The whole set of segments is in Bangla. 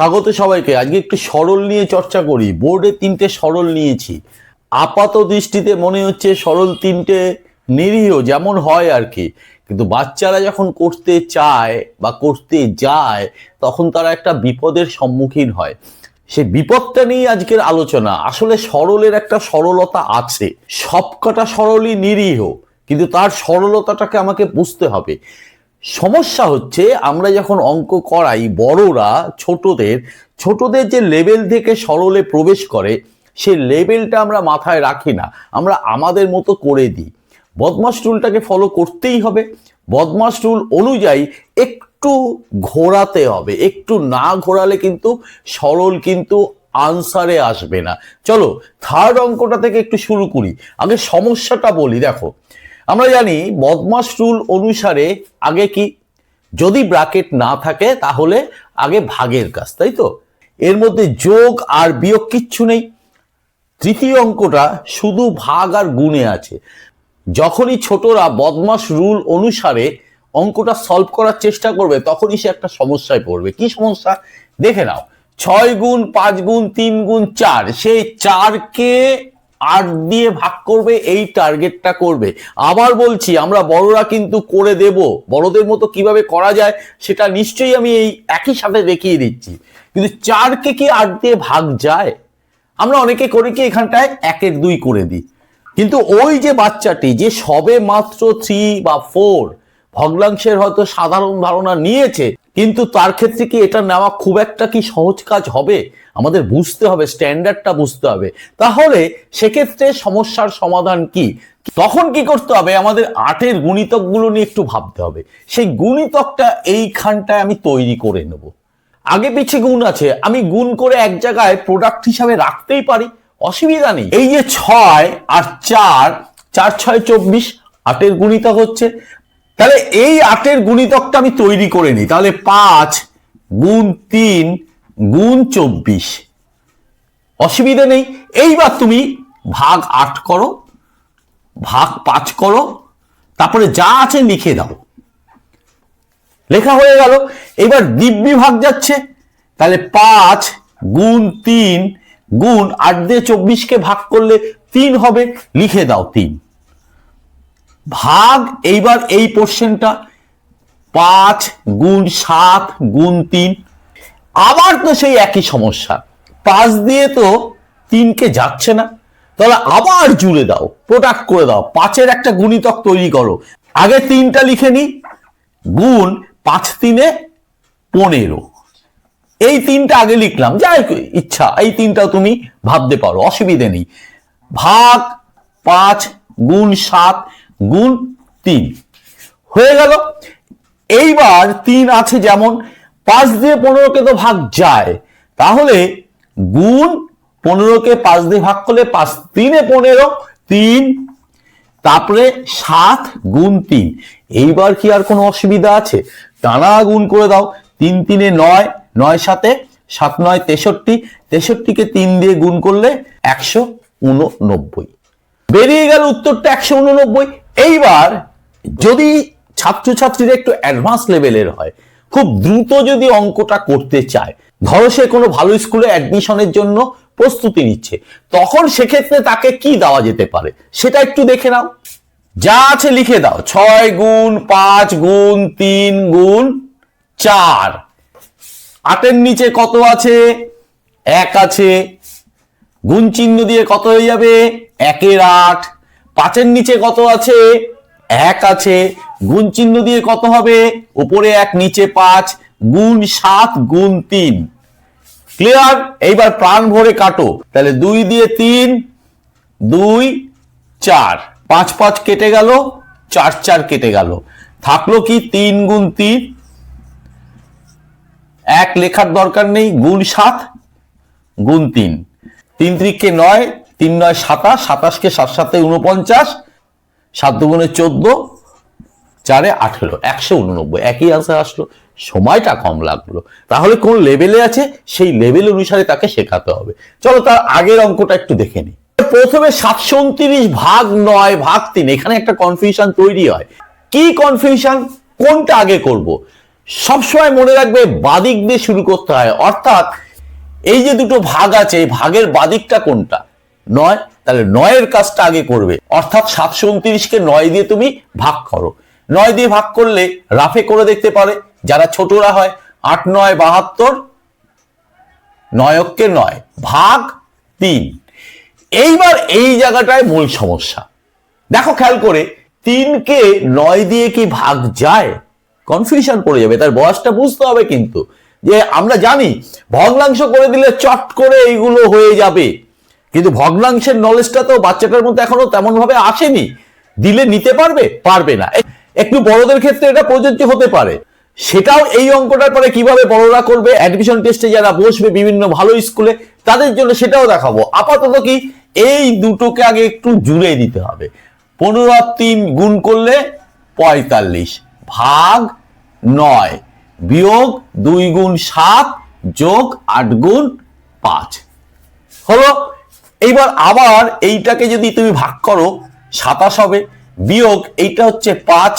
স্বাগত সবাইকে। আজকে একটু সরল নিয়ে চর্চা করি। বোর্ডে তিনটে সরল নিয়েছি। আপাত দৃষ্টিতে মনে হচ্ছে সরল তিনটে নিরীহ, যেমন হয় আর কি। কিন্তু বাচ্চারা যখন করতে চায় বা করতে যায়, তখন তারা একটা বিপদের সম্মুখীন হয়। সে বিপদটা নিয়ে আজকের আলোচনা। আসলে সরলের একটা সরলতা আছে। সবকটা সরলই নিরীহ, কিন্তু তার সরলতাটাকে আমাকে বুঝতে হবে। সমস্যা হচ্ছে আমরা যখন অঙ্ক করাই বড়রা, ছোটদের ছোটদের যে লেভেল থেকে সরলে প্রবেশ করে সেই লেভেলটা আমরা মাথায় রাখি না। আমরা আমাদের মতো করে দিই। বদমাস রুলটাকে ফলো করতেই হবে। বদমাস রুল অনুযায়ী একটু ঘোরাতে হবে। একটু না ঘোরালে কিন্তু সরল কিন্তু আনসারে আসবে না। চলো থার্ড অঙ্কটা থেকে একটু শুরু করি। আগে সমস্যাটা বলি, দেখো। আমরা জানি বদমাস রুল অনুসারে আগে কি, যদি ব্র্যাকেট না থাকে তাহলে আগে ভাগের কাজ, তাই তো? এর মধ্যে যোগ আর বিয়োগ কিচ্ছু নেই। তৃতীয় অঙ্কটা শুধু ভাগ আর গুণে আছে। যখনই ছোটরা বদমাস রুল অনুসারে অঙ্কটা সলভ করার চেষ্টা করবে, তখনই সে একটা সমস্যায় পড়বে। কি সমস্যা? দেখে নাও। ছয় গুণ, পাঁচ গুণ, তিন গুণ, চার। সেই চারকে আট দিয়ে ভাগ করবে, এই টার্গেটটা করবে। আবার বলছি, আমরা বড়রা কিন্তু করে দেব। বড়দের মতো কীভাবে করা যায়, সেটা নিশ্চয়ই আমি এই একই সাথে দেখিয়ে দিচ্ছি। কিন্তু চারকে কি আট দিয়ে ভাগ যায়? আমরা অনেকে করি কি, এখানটায় একের দুই করে দিই। কিন্তু ওই যে বাচ্চাটি, যে সবে মাত্র থ্রি বা ফোর ভগ্নাংশের হয়তো সাধারণ ধারণা নিয়েছে কিন্তু তার ক্ষেত্রে কি এটা নেওয়া খুব একটা কি সহজ কাজ হবে? আমাদের বুঝতে হবে, স্ট্যান্ডার্ডটা বুঝতে হবে। তাহলে সেক্ষেত্রে সমস্যার সমাধান কি? তখন কি করতে হবে? আমাদের আটের গুণিতকগুলো নিয়ে একটু ভাবতে হবে। সেই গুণিতকটা এইখানটায় আমি তৈরি করে নেব। আগে পিছে গুণ আছে। আমি গুণ করে এক জায়গায় প্রোডাক্ট হিসাবে রাখতেই পারি। অসুবিধা নেই। এই যে ছয় আর চার চার, ছয়, চব্বিশ, আটের গুণিতক হচ্ছে। তাহলে এই আটের গুণিতকটা আমি তৈরি করে নিই। তাহলে পাঁচ গুণ তিন গুণ চব্বিশ। অসুবিধা নেই। এইবার তুমি ভাগ আট করো, ভাগ পাঁচ করো, তারপরে যা আছে লিখে দাও। লেখা হয়ে গেল। এবার দিব্যি ভাগ যাচ্ছে। তাহলে পাঁচ গুণ তিন গুণ আট দিয়ে চব্বিশকে ভাগ করলে তিন হবে। লিখে দাও তিন। ভাগ এইবার এই পোর্শনটা পাঁচ গুণ সাত গুণ তিন। আবার তো সেই একই সমস্যা। পাঁচ দিয়ে তো তিনকে যাচ্ছে না। তাহলে আবার জুড়ে দাও প্রোডাক্ট করে দাও। পাঁচের একটা গুণিতক তৈরি করো। আগে তিনটা লিখে নি। গুণ পাঁচ তিনে পনেরো। এই তিনটা আগে লিখলাম, যাই ইচ্ছা, এই তিনটাও তুমি ভাবতে পারো, অসুবিধে নেই। ভাগ পাঁচ গুণ সাত গুণ তিন। হয়ে গেল। এইবার তিন আছে যেমন, পাঁচ দিয়ে পনেরোকে তো ভাগ যায়। তাহলে গুণ পনেরোকে পাঁচ দিয়ে ভাগ করলে পাঁচ, তিনে পনেরো, তিন, তারপরে সাত গুণ তিন। এইবার কি আর কোনো অসুবিধা আছে? টানা গুণ করে দাও। তিন তিনে নয় নয় সাথে সাত নয় তেষট্টি। তেষট্টিকে তিন দিয়ে গুণ করলে একশো উননব্বই। বেরিয়ে গেল উত্তরটা একশো উননব্বই। এইবার যদি ছাত্রছাত্রীরা একটু অ্যাডভান্স লেভেলের হয়, খুব দ্রুত যদি অঙ্কটা করতে চায়, ধরো সে কোনো ভালো স্কুলে অ্যাডমিশনের জন্য প্রস্তুতি নিচ্ছে, তখন সেক্ষেত্রে তাকে কি দেওয়া যেতে পারে? সেটা একটু দেখে নাও। যা আছে লিখে দাও। ছয় গুণ, পাঁচ গুণ, তিন গুণ, চার। আটের নিচে কত আছে? এক আছে। গুণ চিহ্ন দিয়ে কত হয়ে যাবে? একের আট। পাঁচের নিচে কত আছে? এক আছে। গুণ চিহ্ন দিয়ে কত হবে? উপরে এক, নিচে পাঁচ। গুণ সাত, গুণ তিন। ক্লিয়ার এইবার প্রাণ ভরে কাটো। তাহলে দুই দিয়ে তিন, দুই, চার। পাঁচ পাঁচ কেটে গেল, চার চার কেটে গেল। থাকল কি তিন গুণ তিন? এক লেখার দরকার নেই। গুণ সাত, গুণ তিন। তিন ত্রিককে নয় তিন নয় সাতাশ, সাতাশকে সাত সাথে উনপঞ্চাশ সাত দুগুণে চোদ্দ, চারে আঠেরো, একশো উননব্বই। একই আনসার আসলো। সময়টা কম লাগল। তাহলে কোন লেভেলে আছে? সেই লেভেল অনুসারে তাকে শেখাতে হবে। চলো তার আগের অঙ্কটা একটু দেখে নিই। প্রথমে সাতশো উনত্রিশ ভাগ নয়, ভাগ তিন। এখানে একটা কনফিউশন তৈরি হয়। কি কনফিউশন কোনটা আগে করব? সবসময় মনে রাখবে বাদিক দিয়ে শুরু করতে হয়। অর্থাৎ এই যে দুটো ভাগ আছে, এই ভাগের বাদিকটা কোনটা? নয়, তাহলে নয়ের কাজটা আগে করবে। অর্থাৎ সাতশো উনত্রিশকে নয় দিয়ে তুমি ভাগ করো। নয় দিয়ে ভাগ করলে রাফে করে দেখতে পারে, যারা ছোটরা হয়, আট, নয়, বাহাত্তর, নয়ককে নয়, ভাগ তিন। এইবার এই জায়গাটায় মূল সমস্যা। দেখো খেয়াল করে, তিনকে নয় দিয়ে কি ভাগ যায়? কনফিউশন পড়ে যাবে, তার বয়সটা বুঝতে হবে কিন্তু। যে আমরা জানি, ভগ্নাংশ করে দিলে চট করে এইগুলো হয়ে যাবে। কিন্তু ভগ্নাংশের নলেজটা তো বাচ্চাটার মধ্যে এখনও তেমন ভাবে আসেনি। দিলে নিতে পারবে? পারবে না। একটু বড়দের ক্ষেত্রে এটা প্রযোজ্য হতে পারে। সেটাও এই অঙ্কটার পরে কীভাবে বড়রা করবে অ্যাডমিশন টেস্টে যারা বসবে বিভিন্ন ভালো স্কুলে তাদের জন্য সেটাও দেখাবো। আপাতত কি এই দুটোকে আগে একটু জুড়ে দিতে হবে। পনেরো তিন গুণ করলে পঁয়তাল্লিশ। ভাগ নয় বিয়োগ দুই গুণ সাত যোগ আট গুণ পাঁচ। হলো এইবার আবার এইটাকে যদি তুমি ভাগ করো, সাতাশ হবে। বিয়োগ এইটা হচ্ছে পাঁচ।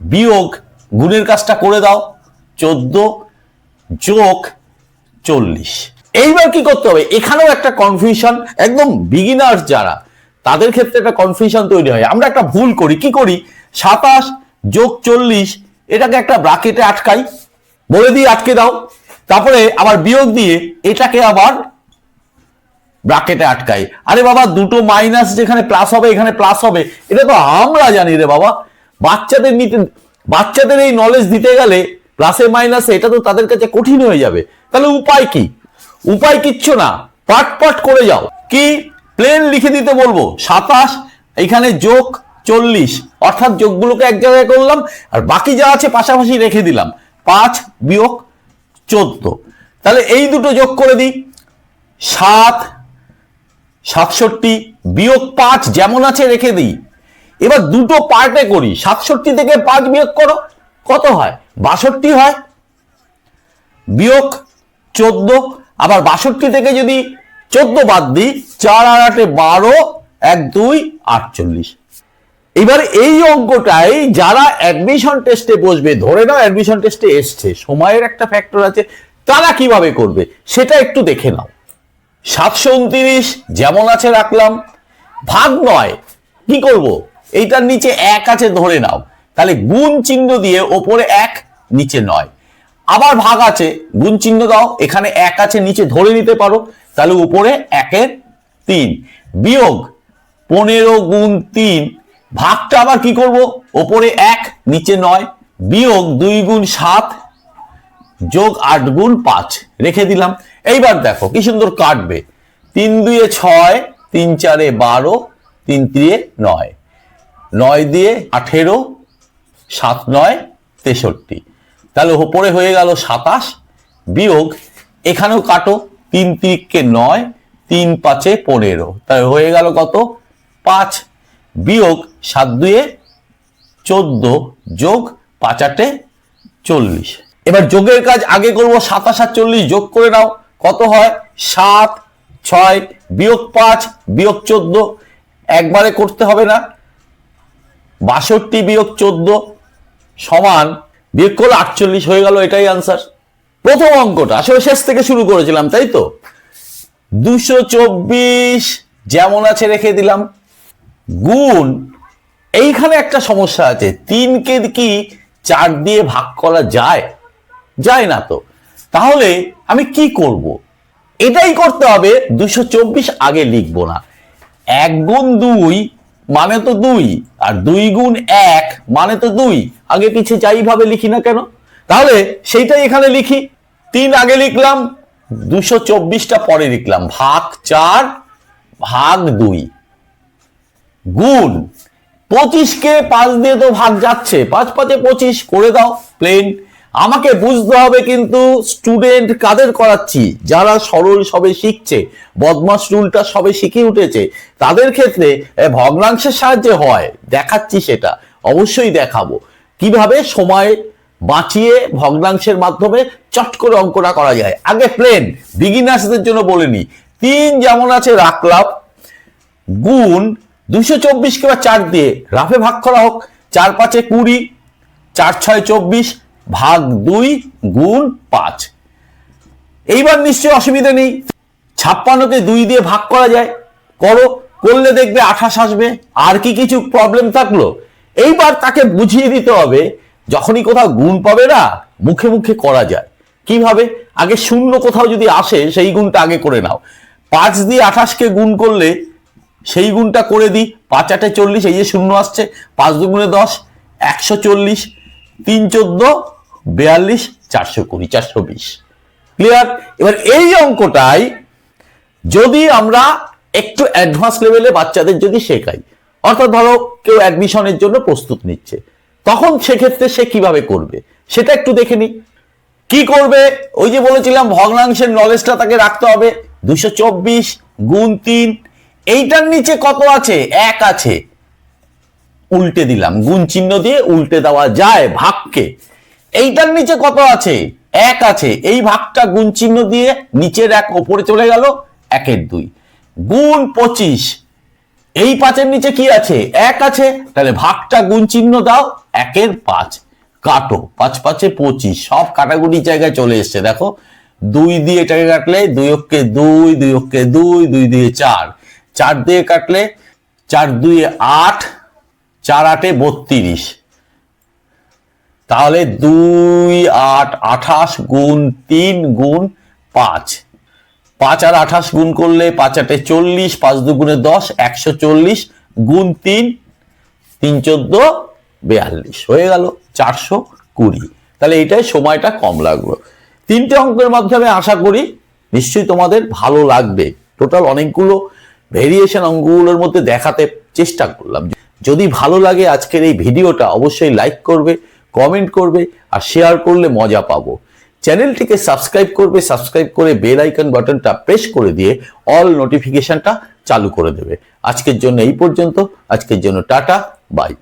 বিয়োগ গুণের কাজটা করে দাও, চোদ্দ যোগ চল্লিশ। এইবার কি করতে হবে? এখানেও একটা কনফিউশন একদম বিগিনার্স যারা, তাদের ক্ষেত্রে একটা কনফিউশন তৈরি হয়। আমরা একটা ভুল করি। কি করি? সাতাশ যোগ চল্লিশ, এটাকে একটা ব্রাকেটে আটকাই। বলে দিয়ে আটকে দাও। তারপরে আবার বিয়োগ দিয়ে এটাকে আবার ব্রাকেটে আটকাই। আরে বাবা, দুটো মাইনাস যেখানে প্লাস হবে, এখানে প্লাস হবে, এটা তো আমরা জানি রে বাবা। বাচ্চাদের নিতে, বাচ্চাদের এই নলেজ দিতে গেলে প্লাসে মাইনাসে এটা তো তাদের কাছে কঠিন হয়ে যাবে। তাহলে উপায় কি? উপায় কিচ্ছু না। পাট পাট করে যাও। কি? প্লেন লিখে দিতে বলব। সাতাশ, এখানে যোগ চল্লিশ। অর্থাৎ যোগগুলোকে এক জায়গায় করলাম, আর বাকি যা আছে পাশাপাশি রেখে দিলাম। পাঁচ বিয়োগ চোদ্দ। তাহলে এই দুটো যোগ করে দিই। সাত সাতষট্টি বিয়োগ পাঁচ যেমন আছে রেখে দিই। এবার দুটো পার্টে করি, সাতষট্টি থেকে পাঁচ বিয়োগ করো, কত হয়? বাষট্টি হয়, বিয়োগ চোদ্দ, আবার বাষট্টি থেকে যদি চোদ্দ বাদ দিই, চার আর আটে বারো, এক দুই, আটচল্লিশ। এবার এই অঙ্কটাই যারা অ্যাডমিশন টেস্টে বসবে, ধরে নাও অ্যাডমিশন টেস্টে এসছে, সময়ের একটা ফ্যাক্টর আছে, তারা কীভাবে করবে, সেটা একটু দেখে নাও। সাতশো উনত্রিশ, যেমন আছে রাখলাম। ভাগ নয়, কি করব? এইটার নিচে এক আছে, ধরে নাও। তাহলে গুণ চিহ্ন দিয়ে ওপরে এক, নিচে নয়। আবার ভাগ আছে, গুণ চিহ্ন দাও, এখানে এক আছে, নিচে ধরে নিতে পারো। তাহলে উপরে একের তিন। বিয়োগ পনেরো গুণ তিন, ভাগটা আবার কি করব? ওপরে এক, নিচে নয়। বিয়োগ দুই গুণ সাত, যোগ আট গুণ পাঁচ। রেখে দিলাম। এইবার দেখো কি সুন্দর কাটবে। তিন দুয়ে ছয় তিন চারে বারো তিন তিয়ে নয়। নয় দিয়ে আঠেরো সাত নয় তেষট্টি। তাহলে ওপরে হয়ে গেল সাতাশ। বিয়োগ এখানেও কাটো তিন তিরিককে নয় তিন পাঁচে পনেরো। তাহলে হয়ে গেল কত? পাঁচ। বিয়োগ সাত দুয়ে চোদ্দ যোগ পাঁচ আটে চল্লিশ। এবার যোগের কাজ আগে করব সাতাশ আর চল্লিশ যোগ করে নাও। কত হয়? সাত, ছয়, বিয়োগ পাঁচ, বিয়োগ চোদ্দ। একবারে করতে হবে না। বাষট্টি বিয়োগ চোদ্দ সমান বিয়োগ করলে আটচল্লিশ হয়ে গেল, এটাই আনসার প্রথম অঙ্কটা, আসলে শেষ থেকে শুরু করেছিলাম, তাই তো? দুশো চব্বিশ যেমন আছে রেখে দিলাম। গুণ, এইখানে একটা সমস্যা আছে, তিনকে কি চার দিয়ে ভাগ করা যায়? যায় না তো। তাহলে আমি কি করব? এটাই করতে হবে দুশো চব্বিশ আগে লিখব না। এক গুণ দুই মানে তো দুই, আর দুই গুণ এক মানে তো দুই। আগে পিছে যাইভাবে লিখি না কেন? তাহলে সেইটাই এখানে লিখি। তিন আগে লিখলাম দুশো চব্বিশটা পরে লিখলাম। ভাগ চার, ভাগ দুই। গুণ। পঁচিশকে পাঁচ দিয়ে তো ভাগ যাচ্ছে। পাঁচ পাঁচে পঁচিশ, করে দাও প্লেন আমাকে বুঝতে হবে কিন্তু স্টুডেন্ট কাদের করাচ্ছি? যারা সরল সবে শিখছে, বদমাস রুলটা সবে শিখে উঠেছে, তাদের ক্ষেত্রে ভগ্নাংশের সাহায্যে হয়। দেখাচ্ছি সেটা। অবশ্যই দেখাবো। কীভাবে সময় বাঁচিয়ে ভগ্নাংশের মাধ্যমে চট করে অঙ্কটা করা যায়? আগে প্লেন বিগিনার্সদের জন্য বলিনি তিন যেমন আছে রাখলাম গুণ দুশো চব্বিশকে বা চার দিয়ে। রাফে ভাগ করা হোক। চার পাঁচে কুড়ি, চার ছয় চব্বিশ ভাগ দুই গুণ পাঁচ। এইবার নিশ্চয়ই অসুবিধা নেই। ছাপ্পান্নকে দুই দিয়ে ভাগ করা যায়। করো, করলে দেখবে আঠাশ আসবে। আর কি কিছু প্রবলেম থাকল? এইবার তাকে বুঝিয়ে দিতে হবে, যখনই কোথাও গুণ পাবে না, মুখে মুখে করা যায়। কীভাবে? আগে শূন্য কোথাও যদি আসে, সেই গুণটা আগে করে নাও। পাঁচ দিয়ে আঠাশকে গুণ করলে সেই গুণটা করে দিই। পাঁচ, আটে চল্লিশ, এই যে শূন্য আসছে। পাঁচ দুগুণে দশ, একশো চল্লিশ। তিন, চোদ্দ বিয়াল্লিশ, চারশো কুড়ি, চারশো বিশ। ক্লিয়ার এবার এই অঙ্কটাই যদি আমরা একটু অ্যাডভান্স লেভেলে বাচ্চাদের যদি শেখাই, অর্থাৎ ধরো কেউ অ্যাডমিশনের জন্য প্রস্তুত নিচ্ছে, তখন সেক্ষেত্রে সে কীভাবে করবে? সেটা একটু দেখে নি কি করবে? ওই যে বলেছিলাম, ভগ্নাংশের নলেজটা তাকে রাখতে হবে। দুশো চব্বিশ গুণ তিন, এইটার নিচে কত আছে? এক আছে। উল্টে দিলাম, গুণ চিহ্ন দিয়ে উল্টে দেওয়া যায় ভাগকে। এইটার নিচে কত আছে? এক আছে। এই ভাগটা গুণ চিহ্ন দিয়ে নিচের এক ওপরে চলে গেল, একের দুই। গুণ পঁচিশ। এই পাঁচের নিচে কি আছে? এক আছে। তাহলে ভাগটা গুণ চিহ্ন দাও, একের পাঁচ। কাটো। পাঁচ পাঁচে পঁচিশ। সব কাটাকুটি জায়গায় চলে এসছে। দেখো, দুই দিয়ে এটাকে কাটলে দুই অক্ষে দুই দুই অক্ষে দুই দুই দিয়ে চার। চার দিয়ে কাটলে চার দুই আট, চার আটে বত্রিশ। তাহলে দুই আট আঠাশ গুণ তিন গুণ পাঁচ। পাঁচ আর আঠাশ গুণ করলে পাঁচ আটে চল্লিশ, পাঁচ দুগুণে দশ, একশো চল্লিশ গুণ তিন তিন চোদ্দ, বেয়াল্লিশ। হয়ে গেল চারশো কুড়ি। তাহলে এটাই সময়টা কম লাগল। তিনটে অঙ্কের মাধ্যমে আশা করি নিশ্চয়ই তোমাদের ভালো লাগবে। টোটাল অনেকগুলো ভেরিয়েশন অঙ্কগুলোর মধ্যে দেখাতে চেষ্টা করলাম। যদি ভালো লাগে আজকের এই ভিডিওটা, অবশ্যই লাইক করবে। কমেন্ট করবে আর শেয়ার করলে মজা পাবো। চ্যানেলটিকে সাবস্ক্রাইব করবে সাবস্ক্রাইব করে বেল আইকন বাটনটা প্রেস করে দিয়ে অল নোটিফিকেশনটা চালু করে দেবে। আজকের জন্য এই পর্যন্ত। আজকের জন্য টাটা বাই